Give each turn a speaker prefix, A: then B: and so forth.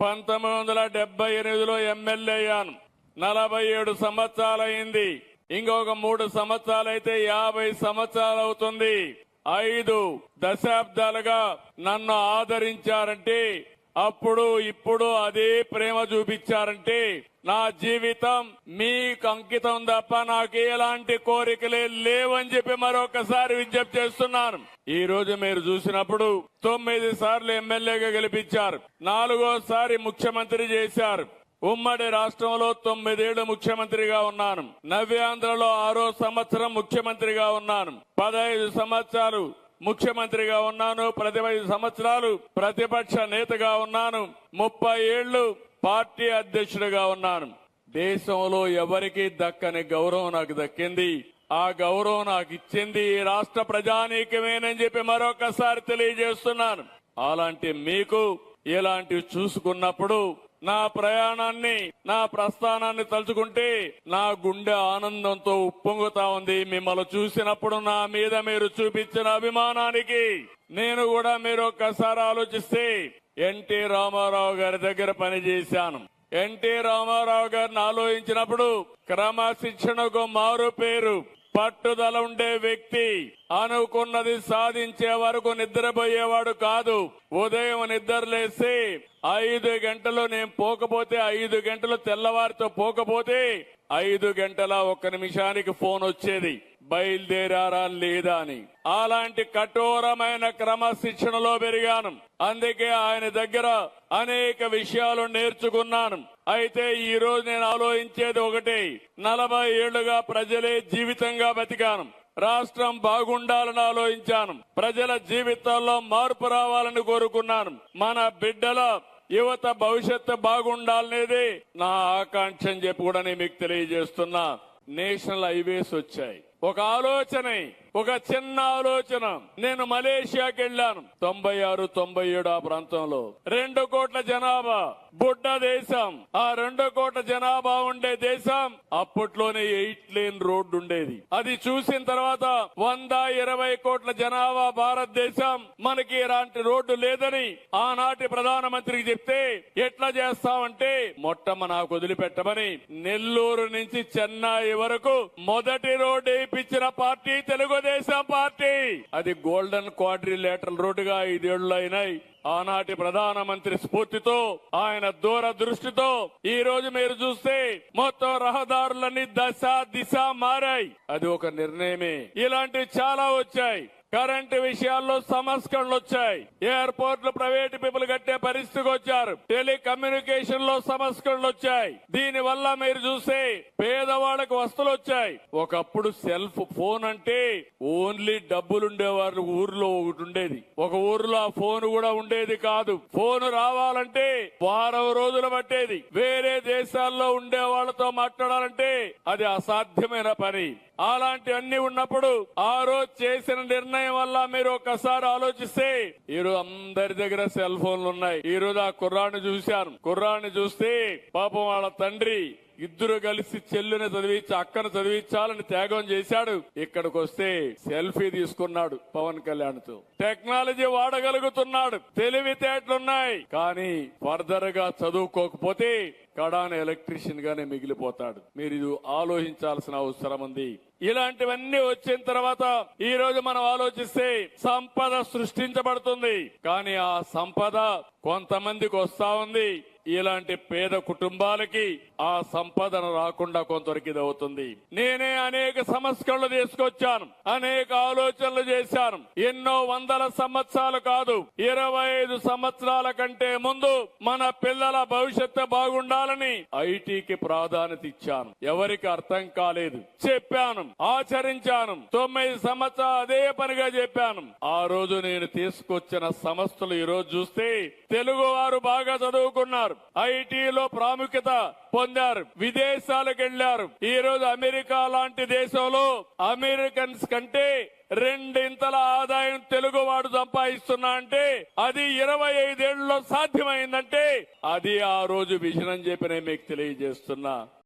A: పంతొమ్మిది వందల డెబ్బై ఎనిమిదిలో ఎమ్మెల్యే అయ్యాను నలభై ఏడు సంవత్సరాలైంది. ఇంకొక మూడు సంవత్సరాలైతే యాభై సంవత్సరాలు అవుతుంది ఐదు దశాబ్దాలుగా నన్ను ఆదరించారంటే అప్పుడు ఇప్పుడు అదే ప్రేమ చూపించారంటే నా జీవితం మీకు అంకితం తప్ప నాకు ఎలాంటి కోరికలే లేవని చెప్పి మరొకసారి విజ్ఞప్తి చేస్తున్నాను. ఈ రోజు మీరు చూసినప్పుడు తొమ్మిది సార్లు ఎమ్మెల్యేగా గెలిపించారు. నాలుగోసారి ముఖ్యమంత్రి చేశారు. ఉమ్మడి రాష్ట్రంలో తొమ్మిదేళ్ళు ముఖ్యమంత్రిగా ఉన్నాను. నవ్యాంధ్రలో ఆరో సంవత్సరం ముఖ్యమంత్రిగా ఉన్నాను. పదహైదు సంవత్సరాలు ముఖ్యమంత్రిగా ఉన్నాను. పదిహైదు సంవత్సరాలు ప్రతిపక్ష నేతగా ఉన్నాను. ముప్పై ఏళ్ళు పార్టీ అధ్యక్షుడిగా ఉన్నాను. దేశంలో ఎవరికి దక్కని గౌరవం నాకు దక్కింది. ఆ గౌరవం నాకు ఇచ్చింది ఈ రాష్ట్ర ప్రజానీకమేనని చెప్పి మరొకసారి తెలియజేస్తున్నాను. అలాంటి మీకు ఇలాంటివి చూసుకున్నప్పుడు నా ప్రయాణాన్ని నా ప్రస్థానాన్ని తలుచుకుంటే నా గుండె ఆనందంతో ఉప్పొంగుతా ఉంది. మిమ్మల్ని చూసినప్పుడు నా మీద మీరు చూపించిన అభిమానానికి నేను కూడా మీరు ఒక్కసారి ఆలోచిస్తే ఎన్టీ రామారావు గారి దగ్గర పనిచేశాను ఎన్టీ రామారావు గారిని ఆలోచించినప్పుడు క్రమశిక్షణకు మారు పేరు పట్టుదల ఉండే వ్యక్తి. అనుకున్నది సాధించే వరకు నిద్రపోయేవాడు కాదు. ఉదయం నిద్రలేసి ఐదు గంటలు నేను పోకపోతే ఐదు గంటలు తెల్లవారితో పోకపోతే ఐదు గంటల ఒక్క నిమిషానికి ఫోన్ వచ్చేది. బయలుదేరారా లేదా అని. అలాంటి కఠోరమైన క్రమశిక్షణలో పెరిగాను. అందుకే ఆయన దగ్గర అనేక విషయాలు నేర్చుకున్నాను. అయితే ఈ రోజు నేను ఆలోచించేది ఒకటి. నలభై ఏళ్ళుగా ప్రజలే జీవితంగా బతికాను. రాష్ట్రం బాగుండాలని ఆలోచించాను. ప్రజల జీవితాల్లో మార్పు రావాలని కోరుకున్నాను. మన బిడ్డల యువత భవిష్యత్తు బాగుండాలనేది నా ఆకాంక్ష అని చెప్పి కూడా నేను మీకు తెలియజేస్తున్నా. నేషనల్ హైవేస్ వచ్చాయి. ఒక ఆలోచన ఒక చిన్న ఆలోచన. నేను మలేషియాకి వెళ్ళాను. తొంభై ఆరు తొంభై ఏడు ఆ ప్రాంతంలో. రెండు కోట్ల జనాభా బుడ్డ దేశం. ఆ రెండు కోట్ల జనాభా ఉండే దేశం అప్పట్లోనే ఎయిట్ లేన్ రోడ్డు ఉండేది. అది చూసిన తర్వాత వంద ఇరవై కోట్ల జనాభా భారతదేశం మనకి ఇలాంటి రోడ్డు లేదని ఆనాటి ప్రధానమంత్రికి చెప్తే ఎట్లా చేస్తామంటే మొట్టమ నాకు వదిలిపెట్టమని నెల్లూరు నుంచి చెన్నై వరకు మొదటి రోడ్డు వేయించిన పార్టీ తెలుగుదేశం పార్టీ. అది గోల్డెన్ క్వాడ్రిలేటరల్ రోడ్డుగా ఐదేళ్ళు అయినాయి. ఆనాటి ప్రధానమంత్రి స్ఫూర్తితో ఆయన దూరదృష్టితో ఈ రోజు మీరు చూస్తే మొత్తం రహదారులన్నీ దశ దిశ మారాయి. అది ఒక నిర్ణయమే. ఇలాంటివి చాలా వచ్చాయి. కరెంటు విషయాల్లో సంస్కరణలు వచ్చాయి. ఎయిర్పోర్ట్లు ప్రైవేట్ పీపుల్ కట్టే పరిస్థితికి వచ్చారు. టెలికమ్యూనికేషన్లో సంస్కరణలు వచ్చాయి. దీని వల్ల మీరు చూస్తే పేదవాళ్ళకి వస్తువులు వచ్చాయి. ఒకప్పుడు సెల్ఫ్ ఫోన్ అంటే ఓన్లీ డబ్బులుండేవారు ఊర్లో ఒకటి ఉండేది. ఒక ఊర్లో ఆ ఫోన్ కూడా ఉండేది కాదు. ఫోన్ రావాలంటే వారం రోజులు పట్టేది. వేరే దేశాల్లో ఉండే వాళ్ళతో మాట్లాడాలంటే అది అసాధ్యమైన పని. అలాంటివన్నీ ఉన్నప్పుడు ఆ రోజు చేసిన నిర్ణయం వల్ల మీరు ఒక్కసారి ఆలోచిస్తే ఈ రోజు అందరి దగ్గర సెల్ ఫోన్లు ఉన్నాయి. ఈ రోజు ఆ కుర్రాన్ని చూశాను. కుర్రాన్ని చూస్తే పాపం వాళ్ళ తండ్రి ఇద్దరు కలిసి చెల్లుని చదివించి అక్కను చదివించాలని త్యాగం చేశాడు. ఇక్కడికి వస్తే సెల్ఫీ తీసుకున్నాడు పవన్ కళ్యాణ్తో టెక్నాలజీ వాడగలుగుతున్నాడు. తెలివితేటలున్నాయి. కానీ ఫర్దర్గా చదువుకోకపోతే కడాన ఎలక్ట్రీషియన్ గానే మిగిలిపోతాడు. మీరు ఇది ఆలోచించాల్సిన అవసరం ఉంది. ఇలాంటివన్నీ వచ్చిన తర్వాత ఈ రోజు మనం ఆలోచిస్తే సంపద సృష్టించబడుతుంది. కానీ ఆ సంపద కొంతమందికి వస్తా ఉంది. ఇలాంటి పేద కుటుంబాలకి ఆ సంపదను రాకుండా కొంతవరకు ఇది అవుతుంది. నేనే అనేక సంస్కరణలు తీసుకొచ్చాను. అనేక ఆలోచనలు చేశాను. ఎన్నో వందల సంవత్సరాలు కాదు. ఇరవై ఐదు సంవత్సరాల కంటే ముందు మన పిల్లల భవిష్యత్తు చేయాలని ఐటీకి ప్రాధాన్యత ఇచ్చాను. ఎవరికి అర్థం కాలేదు. చెప్పాను. ఆచరించాను. తొమ్మిది సంవత్సరాలు అదే పనిగా చెప్పాను. ఆ రోజు నేను తీసుకొచ్చిన సంస్థలు ఈ రోజు చూస్తే తెలుగు వారు బాగా చదువుకున్నారు. ఐటీలో ప్రాముఖ్యత పొందారు. విదేశాలకు వెళ్ళారు ఈ రోజు అమెరికా లాంటి దేశంలో అమెరికన్స్ కంటే రెండింతల ఆదాయం తెలుగువాడు సంపాదిస్తున్నా అంటే అది ఇరవై ఐదేళ్ళలో సాధ్యమైందంటే అది ఆ రోజు విజనం అని చెప్పి నేను మీకు తెలియజేస్తున్నా.